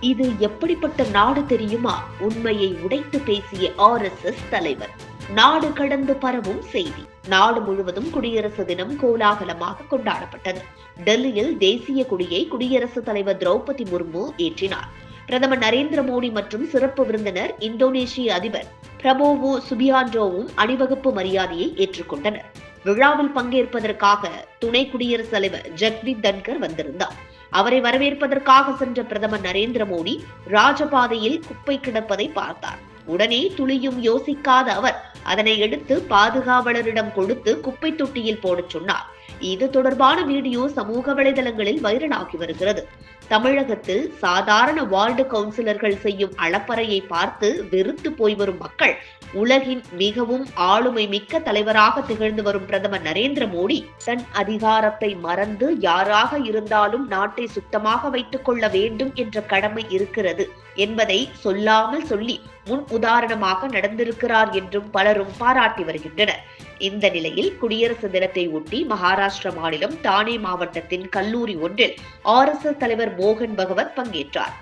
இது எப்படிப்பட்ட நாடு தெரியுமா? உண்மையை உடைத்து பேசிய ஆர் எஸ் எஸ் தலைவர். நாடு கடந்து பரவும் செய்தி. நாடு முழுவதும் குடியரசு தினம் கோலாகலமாக கொண்டாடப்பட்டது. டெல்லியில் தேசிய கொடியை குடியரசுத் தலைவர் திரௌபதி முர்மு ஏற்றினார். பிரதமர் நரேந்திர மோடி மற்றும் சிறப்பு விருந்தினர் இந்தோனேஷிய அதிபர் பிரபோவோ சுபியான்டோவும் அணிவகுப்பு மரியாதையை ஏற்றுக்கொண்டனர். விழாவில் பங்கேற்பதற்காக துணை குடியரசுத் தலைவர் ஜக்தீப் தன்கர் வந்திருந்தார். அவரை வரவேற்பதற்காக சென்ற பிரதமர் நரேந்திர மோடி ராஜபாதையில் குப்பை கிடப்பதை பார்த்தார். உடனே துளியும் யோசிக்காத அவர் அதனை எடுத்து பாதுகாவலரிடம் கொடுத்து குப்பை தொட்டியில் போடச் சொன்னார். இது தொடர்பான வீடியோ சமூக வலைதளங்களில் வைரலாகி வருகிறது. தமிழகத்தில் சாதாரண வார்டு கவுன்சிலர்கள் செய்யும் அளப்பறையை பார்த்து வெறுத்து போய் வரும் மக்கள் உலகின் மிகவும் ஆளுமை மிக்க தலைவராக திகழ்ந்து வரும் பிரதமர் நரேந்திர மோடி தன் அதிகாரத்தை மறந்து யாராக இருந்தாலும் நாட்டை சுத்தமாக வைத்துக் கொள்ள வேண்டும் என்ற கடமை இருக்கிறது என்பதை சொல்லாமல் சொல்லி முன் உதாரணமாக நடந்திருக்கிறார் என்றும் பலரும் பாராட்டி வருகின்றனர். இந்த நிலையில் குடியரசு தினத்தை ஒட்டி மகாராஷ்டிர மாநிலம் தானே மாவட்டத்தின் கல்லூரி ஒன்றில் ஆர் எஸ் எஸ் தலைவர் மோகன் பகவத் பங்கேற்றார்.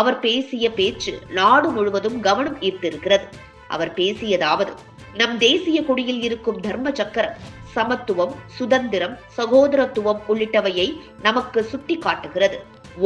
அவர் பேசிய பேச்சு நாடு முழுவதும் கவனம் ஈர்த்திருக்கிறது. அவர் பேசியதாவது நம் தேசிய கொடியில் இருக்கும் தர்ம சக்கரம் சமத்துவம் சுதந்திரம் சகோதரத்துவம் உள்ளிட்டவையை நமக்கு சுட்டி காட்டுகிறது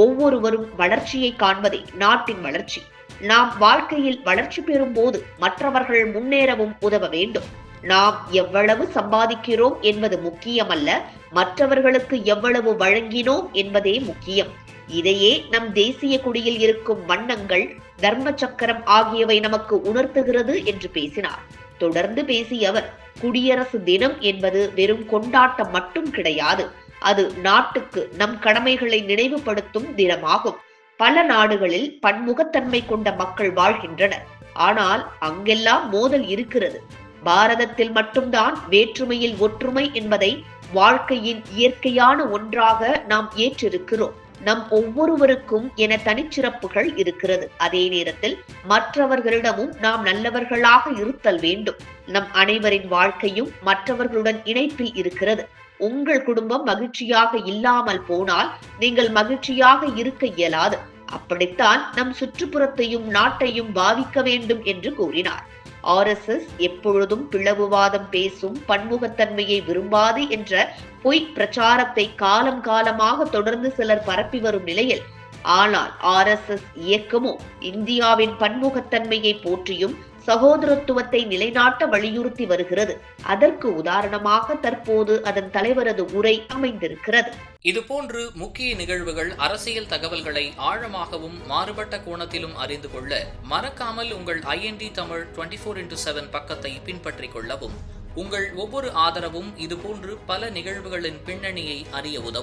ஒவ்வொருவரும் வளர்ச்சியை காண்பதே நாட்டின் வளர்ச்சி. நாம் வாழ்க்கையில் வளர்ச்சி பெறும் போது மற்றவர்கள் முன்னேறவும் உதவ வேண்டும். நாம் எவ்வளவு சம்பாதிக்கிறோம் என்பது முக்கியமல்ல மற்றவர்களுக்கு எவ்வளவு வழங்கினோம் என்பதே முக்கியம். இதையே நம் தேசிய குடியில் இருக்கும் வண்ணங்கள் தர்ம சக்கரம் ஆகியவை நமக்கு உணர்த்துகிறது என்று பேசினார். தொடர்ந்து பேசிய அவர் குடியரசு தினம் என்பது வெறும் கொண்டாட்டம் மட்டும் கிடையாது அது நாட்டுக்கு நம் கடமைகளை நினைவுபடுத்தும் தினமாகும். பல நாடுகளில் பன்முகத்தன்மை கொண்ட மக்கள் வாழ்கின்றனர். ஆனால் அங்கெல்லாம் மோதல் இருக்கிறது. பாரதத்தில் மட்டும்தான் வேற்றுமையில் ஒற்றுமை என்பதை வாழ்க்கையின் இயற்கையான ஒன்றாக நாம் ஏற்றிருக்கிறோம். நம் ஒவ்வொருவருக்கும் என தனிச்சிறப்புகள் இருக்கிறது. அதே நேரத்தில் மற்றவர்களிடமும் நாம் நல்லவர்களாக இருத்தல் வேண்டும். நம் அனைவரின் வாழ்க்கையும் மற்றவர்களுடன் இணைப்பில் இருக்கிறது. உங்கள் குடும்பம் மகிழ்ச்சியாக இல்லாமல் போனால் நீங்கள் மகிழ்ச்சியாக இருக்க இயலாது. அப்படித்தான் நம் சுற்றுப்புறத்தையும் நாட்டையும் பாவிக்க வேண்டும் என்று கூறினார். ஆர் எஸ் எஸ் எப்பொழுதும் பிளவுவாதம் பேசும் பன்முகத்தன்மையை விரும்பாது என்ற பொய் பிரச்சாரத்தை காலம் காலமாக தொடர்ந்து சிலர் பரப்பி வரும் நிலையில் ஆனால் ஆர்எஸ்எஸ் இயக்கமோ இந்தியாவின் பன்முகத்தன்மையை போற்றியும் சகோதரத்துவத்தை நிலைநாட்ட வலியுறுத்தி வருகிறது. அதற்கு உதாரணமாக தற்போது அதன் தலைவரது உரை அமைந்திருக்கிறது. இதுபோன்று முக்கிய நிகழ்வுகள் அரசியல் தகவல்களை ஆழமாகவும் மாறுபட்ட கோணத்திலும் அறிந்து கொள்ள மறக்காமல் உங்கள் IND Tamil twenty four into seven பக்கத்தை பின்பற்றிக் கொள்ளவும். உங்கள் ஒவ்வொரு ஆதரவும் இதுபோன்று பல நிகழ்வுகளின் பின்னணியை அறிய உதவும்.